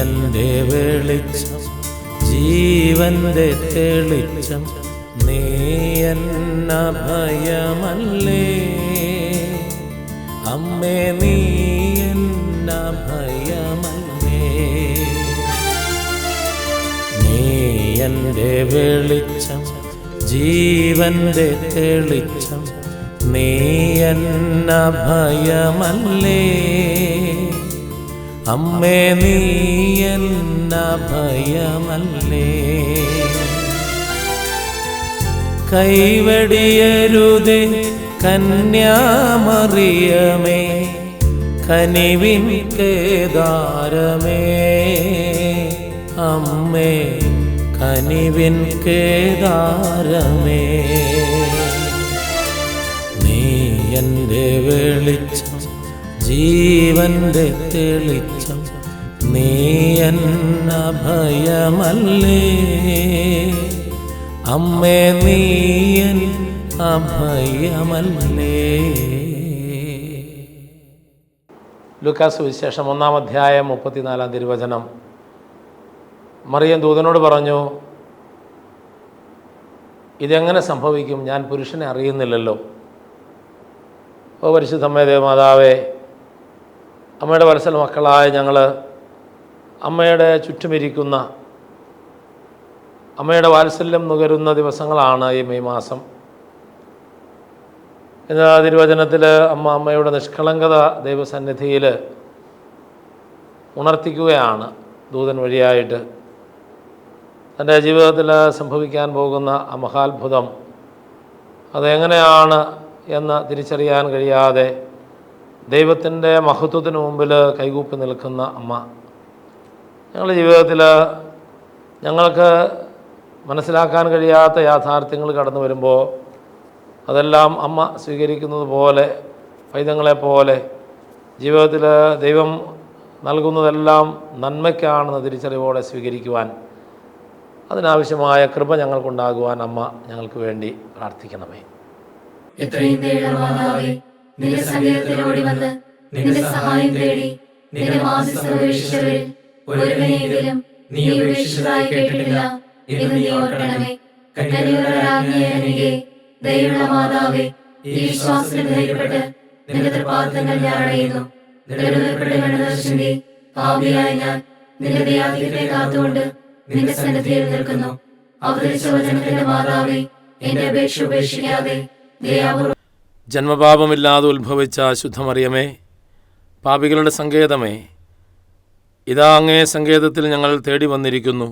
എന്റെ വെളിച്ചം ജീവന്റെ തെളിച്ചം നീ എന്ന ഭയമല്ലേ? അമ്മേ നീ എന്ന ഭയമല്ലേ? നീ എന്റെ വെളിച്ചം ജീവന്റെ തെളിച്ചം നീ എന്ന ഭയമല്ലേ? അമ്മേ നീ ഭയമല്ലേ? കൈവടിയരുതേ കന്യാമറിയമേ കനിവിൻ കേദാരമേ. അമ്മേ കനിവിൻ കേദാരമേ. നീ എന്റെ വെളിച്ചം ജീവന്റെ തെളിച്ചം നീ എന്ന ഭയമല്ലേ? അമ്മേ നീ അഭയമല്ലേ? ലുക്കാസ് വിശേഷം ഒന്നാം അധ്യായം മുപ്പത്തിനാലാം തിരുവചനം. മറിയം ദൂതനോട് പറഞ്ഞു ഇതെങ്ങനെ സംഭവിക്കും? ഞാൻ പുരുഷനെ അറിയുന്നില്ലല്ലോ. ഓ പരിശുദ്ധമ്മേ ദേവമാതാവേ അമ്മയുടെ വത്സല മക്കളായ ഞങ്ങൾ അമ്മയുടെ ചുറ്റുമിരിക്കുന്ന അമ്മയുടെ വാത്സല്യം നുകരുന്ന ദിവസങ്ങളാണ് ഈ മെയ് മാസം. ഇന്ന് തിരുവചനത്തിൽ അമ്മ അമ്മയുടെ നിഷ്കളങ്കത ദൈവസന്നിധിയിൽ ഉണർത്തിക്കുകയാണ് ദൂതൻ വഴിയായിട്ട്. തന്റെ ജീവിതത്തിൽ സംഭവിക്കാൻ പോകുന്ന ആ മഹാത്ഭുതം അതെങ്ങനെയാണ് എന്ന് തിരിച്ചറിയാൻ കഴിയാതെ ദൈവത്തിന്റെ മഹത്വത്തിന് മുമ്പിൽ കൈകൂപ്പി നിൽക്കുന്ന അമ്മ. ഞങ്ങളുടെ ജീവിതത്തിൽ ഞങ്ങൾക്ക് മനസ്സിലാക്കാൻ കഴിയാത്ത യാഥാർത്ഥ്യങ്ങൾ കടന്നു വരുമ്പോൾ അതെല്ലാം അമ്മ സ്വീകരിക്കുന്നത് പോലെ പൈതങ്ങളെപ്പോലെ ജീവിതത്തിൽ ദൈവം നൽകുന്നതെല്ലാം നന്മയ്ക്കാണെന്ന് തിരിച്ചറിവോടെ സ്വീകരിക്കുവാൻ അതിനാവശ്യമായ കൃപ ഞങ്ങൾക്കുണ്ടാകുവാൻ അമ്മ ഞങ്ങൾക്ക് വേണ്ടി പ്രാർത്ഥിക്കണമേ. എത്രയും നിന്റെ സങ്കീർത്തനോടി വന്ന് നിന്റെ സഹായം തേടി നിന്റെ മാസിസം ഉപേക്ഷിച്ചവരിൽ ഒരുവനെയെങ്കിലും നീ ഉപേക്ഷിച്ചതായി കേട്ടിട്ടില്ല എന്ന് നീ ഓർക്കണമേ. കന്യകരാജ്ഞിയെ ദയുള്ള മാതാവേ ഈ വിശ്വാസത്തിൽ ധൈര്യപ്പെട്ട് നിന്റെ തൃപ്പാദങ്ങൾ ഞാൻ അടയുന്നു. ദൃഢപ്പെടുമെന്നദർശന്റെ പാപിയായ ഞാൻ നിന്റെ ദയാധികത്തെ കാത്തുകൊണ്ട് നിന്റെ സന്നിധിയിൽ നിൽക്കുന്നു. അവതരിച്ച വചനത്തിന്റെ മാതാവേ എന്റെ അപേക്ഷ ഉപേക്ഷിക്കാതെ ദയാപൂർവം ജന്മപാപമില്ലാതെ ഉത്ഭവിച്ച ശുദ്ധമറിയമേ പാപികളുടെ സങ്കേതമേ ഇതാ അങ്ങേ സങ്കേതത്തിൽ ഞങ്ങൾ തേടി വന്നിരിക്കുന്നു.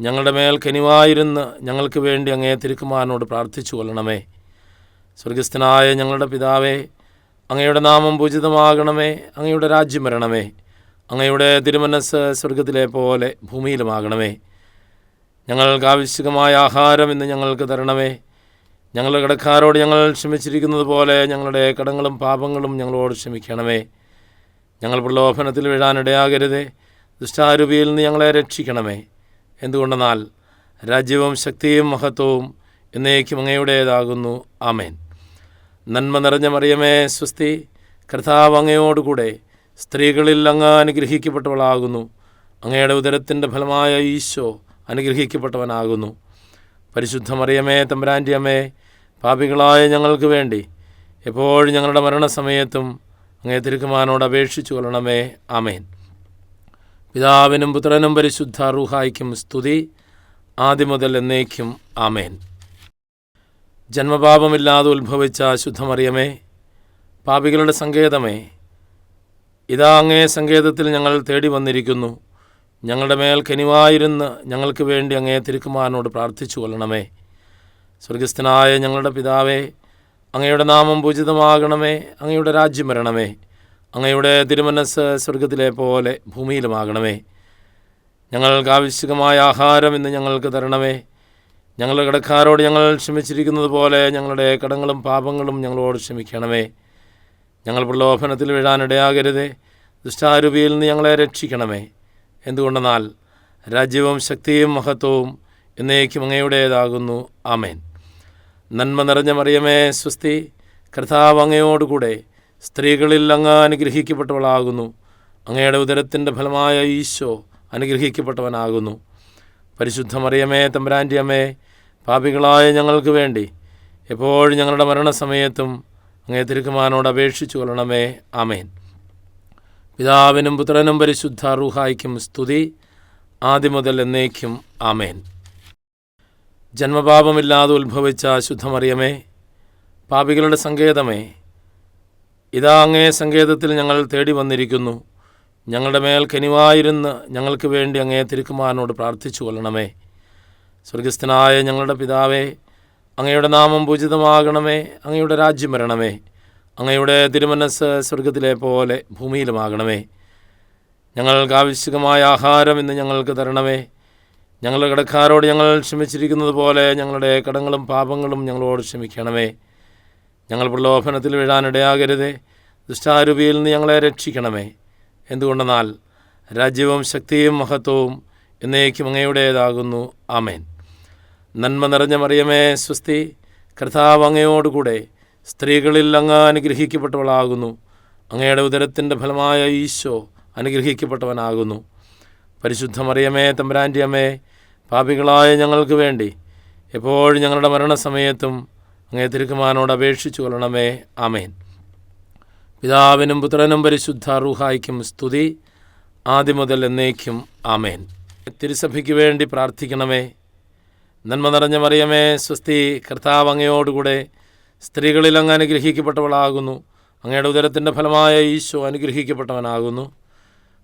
ഞങ്ങളുടെ മേൽ കനിവായിരുന്ന് ഞങ്ങൾക്ക് വേണ്ടി അങ്ങേ തിരുക്കുമാരനോട് പ്രാർത്ഥിച്ചു കൊള്ളണമേ. സ്വർഗസ്ഥനായ ഞങ്ങളുടെ പിതാവേ അങ്ങയുടെ നാമം പൂജിതമാകണമേ അങ്ങയുടെ രാജ്യം വരണമേ അങ്ങയുടെ തിരുമനസ് സ്വർഗത്തിലെ പോലെ ഭൂമിയിലുമാകണമേ. ഞങ്ങൾക്ക് ആവശ്യകമായ ആഹാരം ഇന്ന് ഞങ്ങൾക്ക് തരണമേ. ഞങ്ങളുടെ കടക്കാരോട് ഞങ്ങൾ ക്ഷമിച്ചിരിക്കുന്നത് പോലെ ഞങ്ങളുടെ കടങ്ങളും പാപങ്ങളും ഞങ്ങളോട് ക്ഷമിക്കണമേ. ഞങ്ങൾ പ്രലോഭനത്തിൽ വീഴാനിടയാകരുതേ ദുഷ്ടാരൂപിയിൽ നിന്ന് ഞങ്ങളെ രക്ഷിക്കണമേ. എന്തുകൊണ്ടെന്നാൽ രാജ്യവും ശക്തിയും മഹത്വവും എന്നേക്കും അങ്ങയുടേതാകുന്നു. ആമേൻ. നന്മ നിറഞ്ഞ മറിയമേ സ്വസ്തി കർത്താവ് അങ്ങയോടുകൂടെ സ്ത്രീകളിൽ അങ്ങ് അനുഗ്രഹിക്കപ്പെട്ടവളാകുന്നു. അങ്ങയുടെ ഉദരത്തിന്റെ ഫലമായ ഈശോ അനുഗ്രഹിക്കപ്പെട്ടവനാകുന്നു. പരിശുദ്ധ മറിയമേ തമ്പുരാന്റെ അമ്മേ പാപികളായ ഞങ്ങൾക്ക് വേണ്ടി എപ്പോഴും ഞങ്ങളുടെ മരണസമയത്തും അങ്ങേ തിരുക്കുമാനോട് അപേക്ഷിച്ചു കൊള്ളണമേ. അമേൻ പിതാവിനും പുത്രനും പരിശുദ്ധ റുഹായിക്കും സ്തുതി. ആദ്യം മുതൽ എന്നേക്കും ആമേൻ. ജന്മപാപമില്ലാതെ ഉത്ഭവിച്ച ശുദ്ധമറിയമേ പാപികളുടെ സങ്കേതമേ ഇതാ അങ്ങേ സങ്കേതത്തിൽ ഞങ്ങൾ തേടി വന്നിരിക്കുന്നു. ഞങ്ങളുടെ മേൽ കനിവായിരുന്ന് ഞങ്ങൾക്ക് വേണ്ടി അങ്ങേ തിരുക്കുമാരനോട് പ്രാർത്ഥിച്ചു കൊള്ളണമേ. സ്വർഗസ്ഥനായ ഞങ്ങളുടെ പിതാവേ അങ്ങയുടെ നാമം പൂജിതമാകണമേ അങ്ങയുടെ രാജ്യം വരണമേ അങ്ങയുടെ തിരുമനസ് സ്വർഗത്തിലെ പോലെ ഭൂമിയിലുമാകണമേ. ഞങ്ങൾക്ക് ആവശ്യമായ ആഹാരം ഇന്ന് ഞങ്ങൾക്ക് തരണമേ. ഞങ്ങളുടെ കടക്കാരോട് ഞങ്ങൾ ക്ഷമിച്ചിരിക്കുന്നത് പോലെ ഞങ്ങളുടെ കടങ്ങളും പാപങ്ങളും ഞങ്ങളോട് ക്ഷമിക്കണമേ. ഞങ്ങൾ പ്രലോഭനത്തിൽ വീഴാനിടയാകരുതേ ദുഷ്ടാരൂപിയിൽ നിന്ന് ഞങ്ങളെ രക്ഷിക്കണമേ. എന്തുകൊണ്ടെന്നാൽ രാജ്യവും ശക്തിയും മഹത്വവും എന്നേക്കും അങ്ങയുടേതാകുന്നു. ആമേൻ. നന്മ നിറഞ്ഞ മറിയമേ സ്വസ്തി കർത്താവ് അങ്ങയോടുകൂടെ സ്ത്രീകളിൽ അങ്ങ് അനുഗ്രഹിക്കപ്പെട്ടവളാകുന്നു. അങ്ങയുടെ ഉദരത്തിന്റെ ഫലമായ ഈശോ അനുഗ്രഹിക്കപ്പെട്ടവനാകുന്നു. പരിശുദ്ധ മറിയമേ തമ്പുരാന്റെ അമ്മേ പാപികളായ ഞങ്ങൾക്ക് വേണ്ടി എപ്പോഴും ഞങ്ങളുടെ മരണസമയത്തും അങ്ങേ തിരുക്കുമാനോട് അപേക്ഷിച്ചു കൊള്ളണമേ. ആമേൻ. പിതാവിനും പുത്രനും പരിശുദ്ധ റൂഹായിക്കും സ്തുതി. ആദ്യം മുതൽ എന്നേക്കും ആമേൻ. ജന്മപാപമില്ലാതെ ഉത്ഭവിച്ച ശുദ്ധമറിയമേ പാപികളുടെ സങ്കേതമേ ഇതാ അങ്ങേ സങ്കേതത്തിൽ ഞങ്ങൾ തേടി വന്നിരിക്കുന്നു. ഞങ്ങളുടെ മേൽ കനിവായിരുന്ന് ഞങ്ങൾക്ക് വേണ്ടി അങ്ങേ തിരുക്കുമാരനോട് പ്രാർത്ഥിച്ചു കൊള്ളണമേ. സ്വർഗസ്ഥനായ ഞങ്ങളുടെ പിതാവേ അങ്ങയുടെ നാമം പൂജിതമാകണമേ അങ്ങയുടെ രാജ്യം വരണമേ അങ്ങയുടെ തിരുമനസ് സ്വർഗത്തിലെ പോലെ ഭൂമിയിലുമാകണമേ. ഞങ്ങൾക്ക് ആവശ്യകമായ ആഹാരം ഇന്ന് ഞങ്ങൾക്ക് തരണമേ. ഞങ്ങളുടെ കടക്കാരോട് ഞങ്ങൾ ക്ഷമിച്ചിരിക്കുന്നത് പോലെ ഞങ്ങളുടെ കടങ്ങളും പാപങ്ങളും ഞങ്ങളോട് ക്ഷമിക്കണമേ. ഞങ്ങൾ പ്രലോഭനത്തിൽ വീഴാനിടയാകരുതേ ദുഷ്ടാരൂപിയിൽ നിന്ന് ഞങ്ങളെ രക്ഷിക്കണമേ. എന്തുകൊണ്ടെന്നാൽ രാജ്യവും ശക്തിയും മഹത്വവും എന്നേക്കും അങ്ങയുടേതാകുന്നു. ആമേൻ. നന്മ നിറഞ്ഞ മറിയമേ സ്വസ്തി കർത്താവ് അങ്ങയോടുകൂടെ സ്ത്രീകളിൽ അങ്ങ് അനുഗ്രഹിക്കപ്പെട്ടവളാകുന്നു. അങ്ങയുടെ ഉദരത്തിന്റെ ഫലമായ ഈശോ അനുഗ്രഹിക്കപ്പെട്ടവനാകുന്നു. പരിശുദ്ധ മറിയമേ തമ്പുരാന്റെ അമ്മേ പാപികളായ ഞങ്ങൾക്ക് വേണ്ടി എപ്പോഴും ഞങ്ങളുടെ മരണസമയത്തും അങ്ങേ തിരുക്കുമാനോട് അപേക്ഷിച്ചു കൊള്ളണമേ. ആമേൻ. പിതാവിനും പുത്രനും പരിശുദ്ധ റൂഹായിക്കും സ്തുതി. ആദ്യം മുതൽ എന്നേക്കും ആമേൻ. തിരുസഭയ്ക്ക് വേണ്ടി പ്രാർത്ഥിക്കണമേ. നന്മ നിറഞ്ഞ മറിയമേ സ്വസ്തി കർത്താവ് അങ്ങയോടുകൂടെ സ്ത്രീകളിൽ അങ്ങ് അനുഗ്രഹിക്കപ്പെട്ടവളാകുന്നു. അങ്ങയുടെ ഉദരത്തിന്റെ ഫലമായ ഈശോ അനുഗ്രഹിക്കപ്പെട്ടവനാകുന്നു.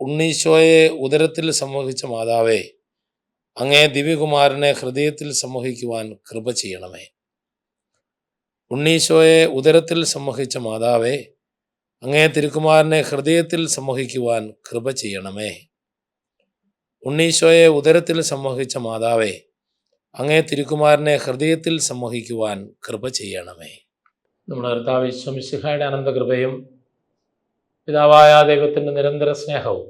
ഉണ്ണീശോയെ ഉദരത്തിൽ സംവഹിച്ച മാതാവേ അങ്ങേ ദിവ്യകുമാരനെ ഹൃദയത്തിൽ സംവഹിക്കുവാൻ കൃപ ചെയ്യണമേ. ഉണ്ണീശോയെ ഉദരത്തിൽ സംവഹിച്ച മാതാവേ അങ്ങേ തിരുക്കുമാരനെ ഹൃദയത്തിൽ സംവഹിക്കുവാൻ കൃപ ചെയ്യണമേ. ഉണ്ണീശോയെ ഉദരത്തിൽ സംവഹിച്ച മാതാവേ അങ്ങേ തിരുക്കുമാരനെ ഹൃദയത്തിൽ സംവഹിക്കുവാൻ കൃപ ചെയ്യണമേ. നമ്മുടെ കർത്താവ് വിശ്വമിശിഹായുടെ അനന്തകൃപയും പിതാവായ ദൈവത്തിന്റെ നിരന്തര സ്നേഹവും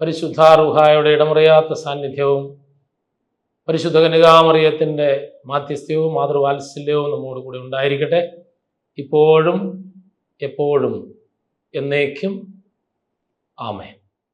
പരിശുദ്ധാറുഹായുടെ ഇടമുറിയാത്ത സാന്നിധ്യവും പരിശുദ്ധ കനികാമറിയത്തിന്റെ മാധ്യസ്ഥ്യവും മാതൃവാത്സല്യവും നമ്മോട് കൂടെ ഉണ്ടായിരിക്കട്ടെ. ഇപ്പോഴും എപ്പോഴും എന്നേക്കും ആമേൻ.